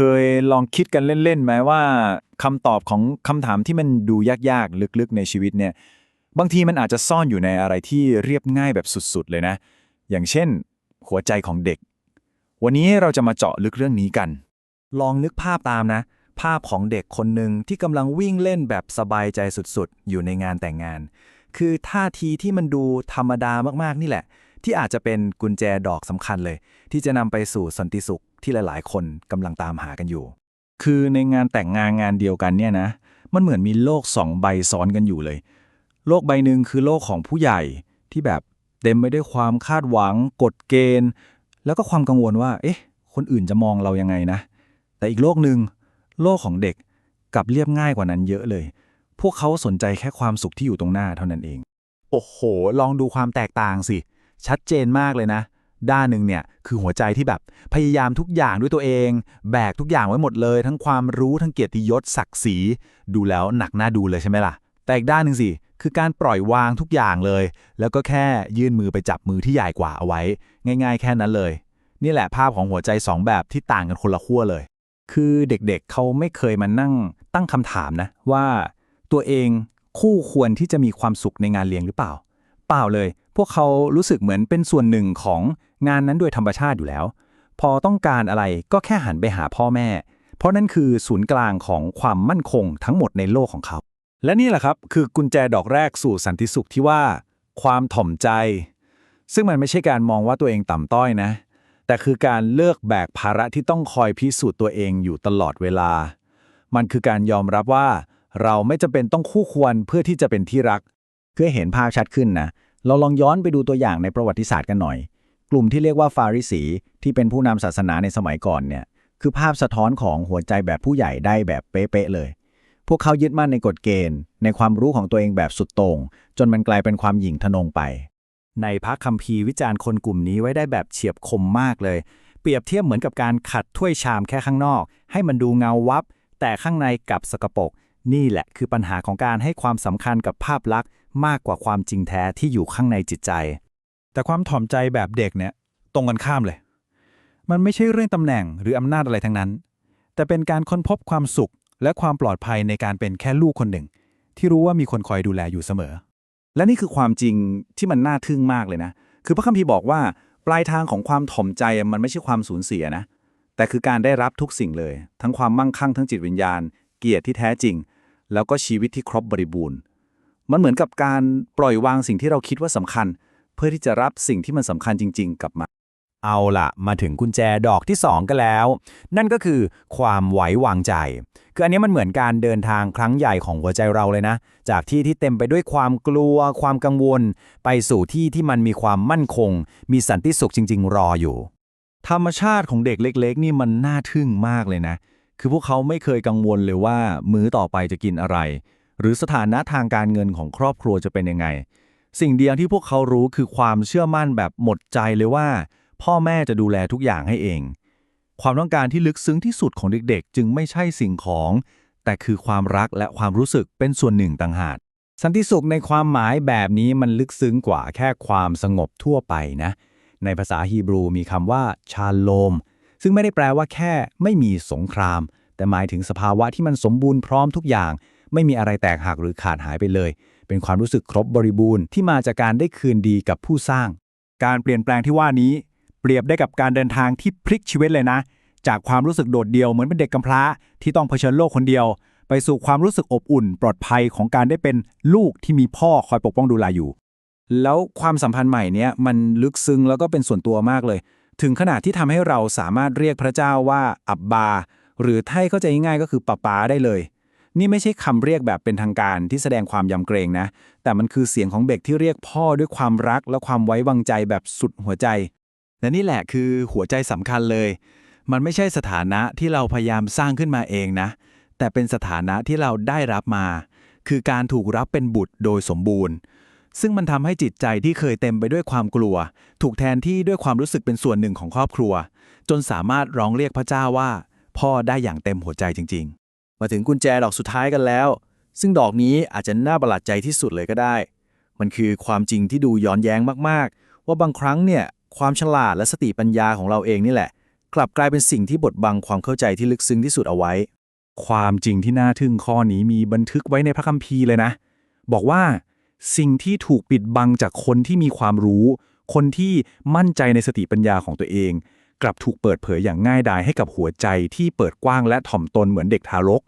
เคยลองคิดกันเล่นๆไหมว่าคำตอบของคำถามที่มันดูยากๆ ลึกๆ ในชีวิตเนี่ย บางทีมันอาจจะซ่อนอยู่ในอะไรที่เรียบง่ายแบบสุดๆ เลยนะ อย่างเช่น หัวใจของเด็ก วันนี้เราจะมาเจาะลึกเรื่องนี้กัน ลองนึกภาพตามนะ ภาพของเด็กคนหนึ่งที่กำลังวิ่งเล่นแบบสบายใจสุดๆ อยู่ในงานแต่งงาน คือท่าทีที่มันดูธรรมดามากๆนี่แหละ ที่อาจจะเป็นกุญแจดอกสำคัญเลย ที่จะนำไปสู่สันติสุขที่หลายๆ คนกำลังตามหากันอยู่ คือในงานแต่งงานงานเดียวกันเนี่ยนะ มันเหมือนมีโลกสองใบซ้อนกันอยู่เลย โลกใบหนึ่งคือโลกของผู้ใหญ่ที่แบบเต็มไปด้วยความคาดหวัง กฎเกณฑ์ แล้วก็ความกังวลว่า เอ๊ะ คนอื่นจะมองเรายังไงนะ แต่อีกโลกหนึ่งโลกของเด็กกลับเรียบง่ายกว่านั้นเยอะเลย พวกเขาสนใจแค่ความสุขที่อยู่ตรงหน้าเท่านั้นเอง โอ้โห ลองดูความแตกต่างสิ ชัดเจนมากเลยนะ ด้านหนึ่งเนี่ยคือหัวใจที่แบบพยายามทุกอย่างด้วยตัวเอง แบกทุกอย่างไว้หมดเลย ทั้งความรู้ทั้งเกียรติยศศักดิ์ศรีดูแล้วหนักหน้าดูเลยใช่ไหมล่ะ แต่อีกด้านหนึ่งสิคือการปล่อยวางทุกอย่างเลย แล้วก็แค่ยื่นมือไปจับมือที่ใหญ่กว่าเอาไว้ ง่าย ๆ แค่นั้นเลย นี่แหละภาพของหัวใจสองแบบที่ต่างกันคนละขั้วเลย คือเด็กๆเขาไม่เคยมานั่งตั้งคำถามนะว่า ตัวเองคู่ควรที่จะมีความสุขในงานเลี้ยงหรือเปล่า เปล่าเลย พวกเขารู้สึกเหมือนเป็นส่วนหนึ่งของงานนั้นโดยธรรมชาติอยู่แล้ว พอต้องการอะไรก็แค่หันไปหาพ่อแม่ เพราะนั่นคือศูนย์กลางของความมั่นคงทั้งหมดในโลกของเขา และนี่แหละครับคือกุญแจดอกแรกสู่สันติสุขที่ว่า ความถ่อมใจ ซึ่งมันไม่ใช่การมองว่าตัวเองต่ำต้อยนะ แต่คือการเลิกแบกภาระที่ต้องคอยพิสูจน์ตัวเองอยู่ตลอดเวลา มันคือการยอมรับว่าเราไม่จำเป็นต้องคู่ควรเพื่อที่จะเป็นที่รัก พื่อเห็นภาพชัดขึ้นนะเราลองย้อนไปดูตัวอย่างในประวัติศาสตร์กันหน่อย กลุ่มที่เรียกว่าฟาริสีที่เป็นผู้นำศาสนาในสมัยก่อนเนี่ยคือภาพสะท้อนของหัวใจแบบผู้ใหญ่ได้แบบเป๊ะๆเลย พวกเขายึดมั่นในกฎเกณฑ์ ในความรู้ของตัวเองแบบสุดโต่งจนมันกลายเป็นความหยิ่งทะนงไป ในพระคัมภีร์วิจารณ์คนกลุ่มนี้ไว้ได้แบบเฉียบคมมากเลย เปรียบเทียบเหมือนกับการขัดถ้วยชามแค่ข้างนอก ให้มันดูเงาวับ แต่ข้างในกลับสกปรกนี่แหละคือปัญหาของการให้ความสำคัญกับภาพลักษณ์มากกว่าความจริงแท้ที่อยู่ข้างในจิตใจ แต่ความถ่อมใจแบบเด็กเนี่ยตรงกันข้ามเลย มันไม่ใช่เรื่องตำแหน่งหรืออำนาจอะไรทั้งนั้น แต่เป็นการค้นพบความสุข และความปลอดภัยในการเป็นแค่ลูกคนหนึ่ง ที่รู้ว่ามีคนคอยดูแลอยู่เสมอ และนี่คือความจริงที่มันน่าทึ่งมากเลยนะ คือพระคัมภีร์บอกว่าปลายทางของความถ่อมใจมันไม่ใช่ความสูญเสียนะ แต่คือการได้รับทุกสิ่งเลย ทั้งความมั่งคั่งทั้งจิตวิญญาณ เกียรติที่แท้จริง แล้วก็ชีวิตที่ครบบริบูรณ์ มันเหมือนกับการปล่อยวางสิ่งที่เราคิดว่าสำคัญ เพื่อที่จะรับสิ่งที่มันสำคัญจริง ๆ กลับมา เอาละมาถึงกุญแจดอกที่ 2 กันแล้ว นั่นก็คือความไว้วางใจ คืออันนี้มันเหมือนการเดินทางครั้งใหญ่ของหัวใจเราเลยนะ จากที่ที่เต็มไปด้วยความกลัว ความกังวล ไปสู่ที่ที่มันมีความมั่นคง มีสันติสุขจริง ๆ รออยู่ ธรรมชาติของเด็กเล็ก ๆ นี่มันน่าทึ่งมากเลยนะ คือพวกเขาไม่เคยกังวลเลยว่า มื้อต่อไปจะกินอะไร หรือสถานะทางการเงินของครอบครัวจะเป็นยังไง สิ่งเดียวที่พวกเขารู้คือความเชื่อมั่นแบบหมดใจเลยว่า พ่อแม่จะดูแลทุกอย่างให้เอง ความต้องการที่ลึกซึ้งที่สุดของเด็กๆ จึงไม่ใช่สิ่งของ แต่คือความรักและความรู้สึกเป็นส่วนหนึ่งต่างหากสันติสุขในความหมายแบบนี้มันลึกซึ้งกว่าแค่ความสงบทั่วไปนะ ในภาษาฮีบรูมีคำว่า ชาโลม ซึ่งไม่ได้แปลว่าแค่ไม่มีสงคราม แต่หมายถึงสภาวะที่มันสมบูรณ์พร้อมทุกอย่าง ไม่มีอะไรแตกหักหรือขาดหายไปเลย เป็นความรู้สึกครบบริบูรณ์ที่มาจากการได้คืนดีกับผู้สร้าง การเปลี่ยนแปลงที่ว่านี้ เปรียบได้กับการเดินทางที่พลิกชีวิตเลยนะ จากความรู้สึกโดดเดี่ยวเหมือนเป็นเด็กกำพร้า ที่ต้องเผชิญโลกคนเดียว ไปสู่ความรู้สึกอบอุ่น ปลอดภัยของการได้เป็นลูกที่มีพ่อคอยปกป้องดูแลอยู่ แล้วความสัมพันธ์ใหม่เนี้ยมันลึกซึ้งแล้วก็เป็นส่วนตัวมากเลย ถึงขนาดที่ทำให้เราสามารถเรียกพระเจ้าว่าอับบาหรือไทยเข้าใจง่ายก็คือป้าป๊าได้เลย นี่ไม่ใช่คำเรียกแบบเป็นทางการที่แสดงความยำเกรงนะ แต่มันคือเสียงของเด็กที่เรียกพ่อด้วยความรักและความไว้วางใจแบบสุดหัวใจ และนี่แหละคือหัวใจสำคัญเลย มันไม่ใช่สถานะที่เราพยายามสร้างขึ้นมาเองนะ แต่เป็นสถานะที่เราได้รับมา คือการถูกรับเป็นบุตรโดยสมบูรณ์ ซึ่งมันทำให้จิตใจที่เคยเต็มไปด้วยความกลัว ถูกแทนที่ด้วยความรู้สึกเป็นส่วนหนึ่งของครอบครัว จนสามารถร้องเรียกพระเจ้าว่า พ่อได้อย่างเต็มหัวใจจริง มาถึงกุญแจดอกสุดท้ายกันแล้ว ซึ่งดอกนี้อาจจะน่าประหลาดใจที่สุดเลยก็ได้ มันคือความจริงที่ดูย้อนแย้งมากๆ ว่าบางครั้งเนี่ยความฉลาดและสติปัญญาของเราเองนี่แหละ กลับกลายเป็นสิ่งที่บดบังความเข้าใจที่ลึกซึ้งที่สุดเอาไว้ ความจริงที่น่าทึ่งข้อนี้มีบันทึกไว้ในพระคัมภีร์เลยนะ บอกว่าสิ่งที่ถูกปิดบังจากคนที่มีความรู้ คนที่มั่นใจในสติปัญญาของตัวเอง กลับถูกเปิดเผยอย่างง่ายดายให้กับหัวใจที่เปิดกว้างและถ่อมตนเหมือนเด็กทารก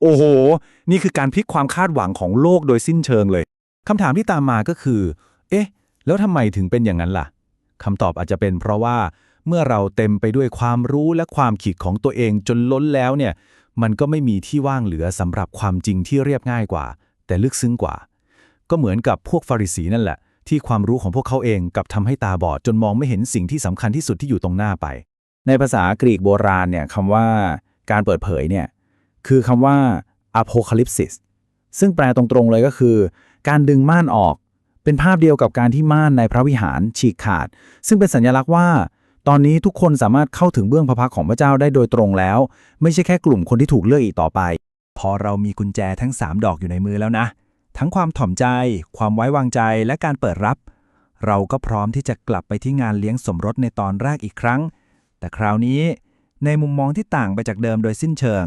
โอ้โห นี่คือการพลิกความคาดหวังของโลกโดยสิ้นเชิงเลยคำถามที่ตามมาก็คือ เอ๊ะ แล้วทำไมถึงเป็นอย่างนั้นล่ะคำตอบอาจจะเป็นเพราะว่าเมื่อเราเต็มไปด้วยความรู้และความขีดของตัวเองจนล้นแล้วเนี่ย มันก็ไม่มีที่ว่างเหลือสำหรับความจริงที่เรียบง่ายกว่า แต่ลึกซึ้งกว่า ก็เหมือนกับพวกฟาริสีนั่นแหละ ที่ความรู้ของพวกเขาเองกับทำให้ตาบอดจนมองไม่เห็นสิ่งที่สำคัญที่สุดที่อยู่ตรงหน้าไป ในภาษากรีกโบราณเนี่ยคำว่าการเปิดเผยเนี่ยคือคำว่า apocalypsis ซึ่งแปลตรงๆเลยก็คือ การดึงม่านออก เป็นภาพเดียวกับการที่ม่านในพระวิหารฉีกขาด ซึ่งเป็นสัญลักษณ์ว่า ตอนนี้ทุกคนสามารถเข้าถึงเบื้องพระพักของพระเจ้าได้โดยตรงแล้ว ไม่ใช่แค่กลุ่มคนที่ถูกเลือกอีกต่อไป พอเรามีกุญแจทั้ง 3 ดอกอยู่ในมือแล้วนะ ทั้งความถ่อมใจ ความไว้วางใจและการเปิดรับ เราก็พร้อมที่จะกลับไปที่งานเลี้ยงสมรสในตอนแรกอีกครั้ง แต่คราวนี้ในมุมมองที่ต่างไปจากเดิมโดยสิ้นเชิง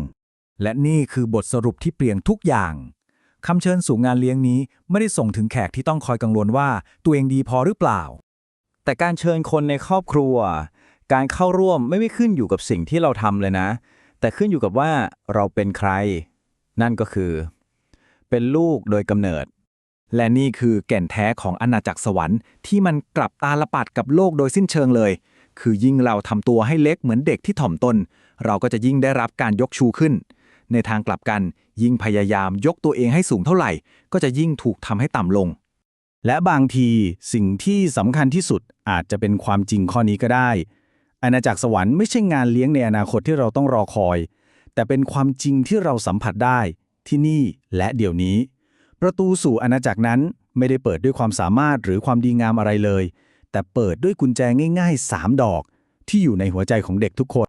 และนี่คือบทสรุปที่เปลี่ยนทุกอย่างคำเชิญสู่งานเลี้ยงนี้ไม่ได้ส่งถึงแขกที่ต้องคอยกังวลว่าตัวเองดีพอหรือเปล่า แต่การเชิญคนในครอบครัว การเข้าร่วมไม่ได้ขึ้นอยู่กับสิ่งที่เราทำเลยนะ แต่ขึ้นอยู่กับว่าเราเป็นใคร นั่นก็คือ เป็นลูกโดยกำเนิด และนี่คือแก่นแท้ของอาณาจักรสวรรค์ที่มันกลับตาลปัดกับโลกโดยสิ้นเชิงเลย คือยิ่งเราทำตัวให้เล็กเหมือนเด็กที่ถ่อมตน เราก็จะยิ่งได้รับการยกชูขึ้น ในทางกลับกัน ยิ่งพยายามยกตัวเองให้สูงเท่าไหร่ ก็จะยิ่งถูกทำให้ต่ำลง และบางทีสิ่งที่สำคัญที่สุดอาจจะเป็นความจริงข้อนี้ก็ได้ อาณาจักรสวรรค์ไม่ใช่งานเลี้ยงในอนาคตที่เราต้องรอคอย แต่เป็นความจริงที่เราสัมผัสได้ ที่นี่และเดี๋ยวนี้ ประตูสู่อาณาจักรนั้นไม่ได้เปิดด้วยความสามารถหรือความดีงามอะไรเลย แต่เปิดด้วยกุญแจง่าย ๆ 3 ดอก ที่อยู่ในหัวใจของเด็กทุกคน